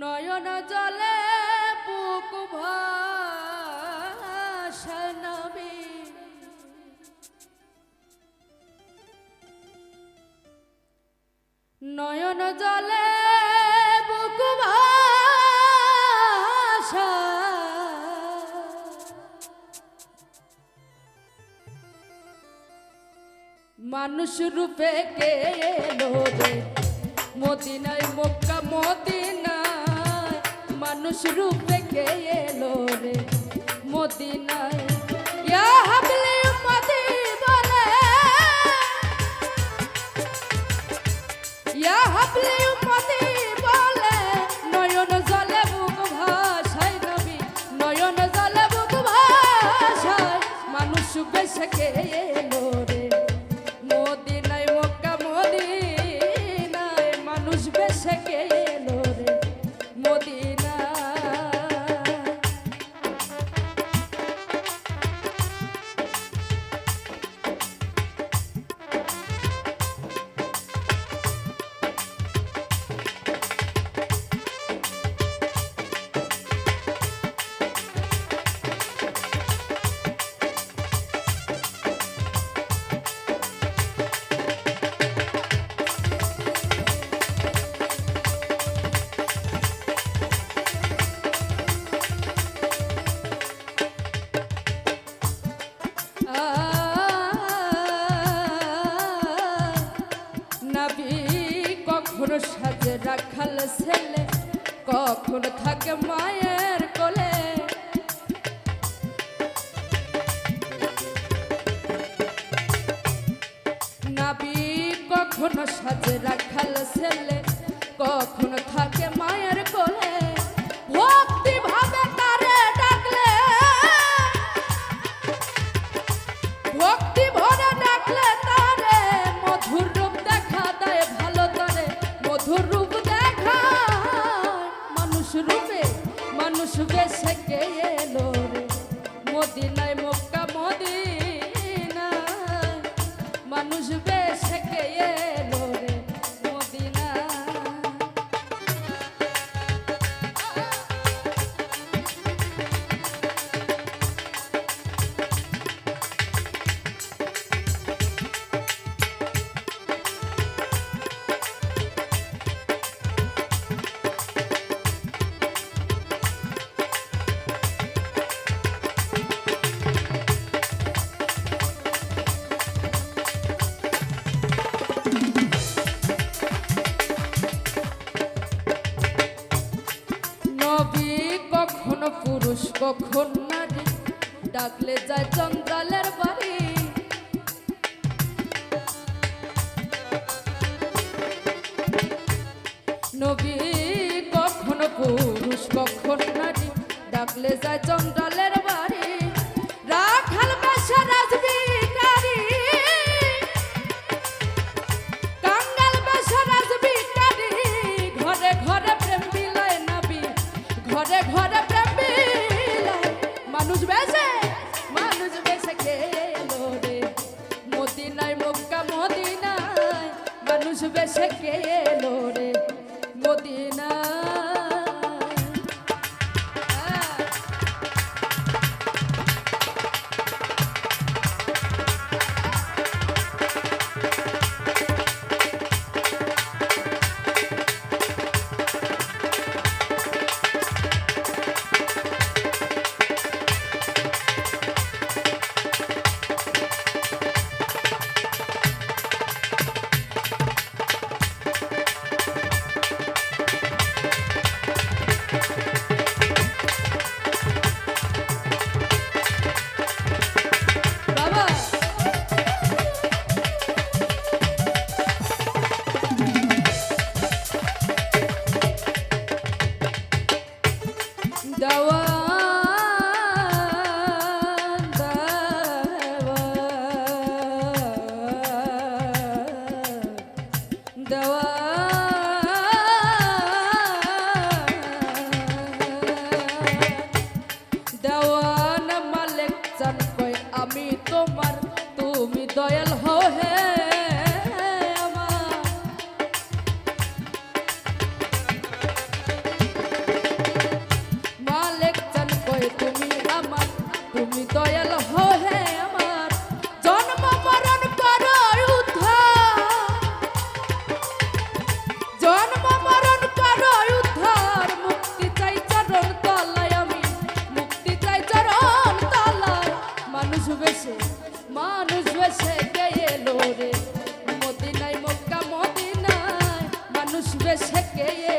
নয়ন জলে বুক ভাষা নবী নয়ন জলে মানুষ রূপে কে এলো রে মদিনায় মক্কা, মদিনায় মানুষ রূপে কে এলো রে। মদিনায় ইয়া হাবলি উম্মতি ইয়া হাবলি সাজে রাখাল ছেলে, কখনো থাকে মায়ের কোলে? নাবি কখনো সাজে রাখাল ছেলে, কখনো থাকে মায়ের কোলে? মানুষ বেশে কে এলো রে। মদিনায় মক্কা মদিনা মানুষ বেশ কে এলো কখন নারী ডাকলে যায় বেশে মানুষ কে এলো রে। মদিনায় মক্কা মদিনায় মানুষ কে এলো রে।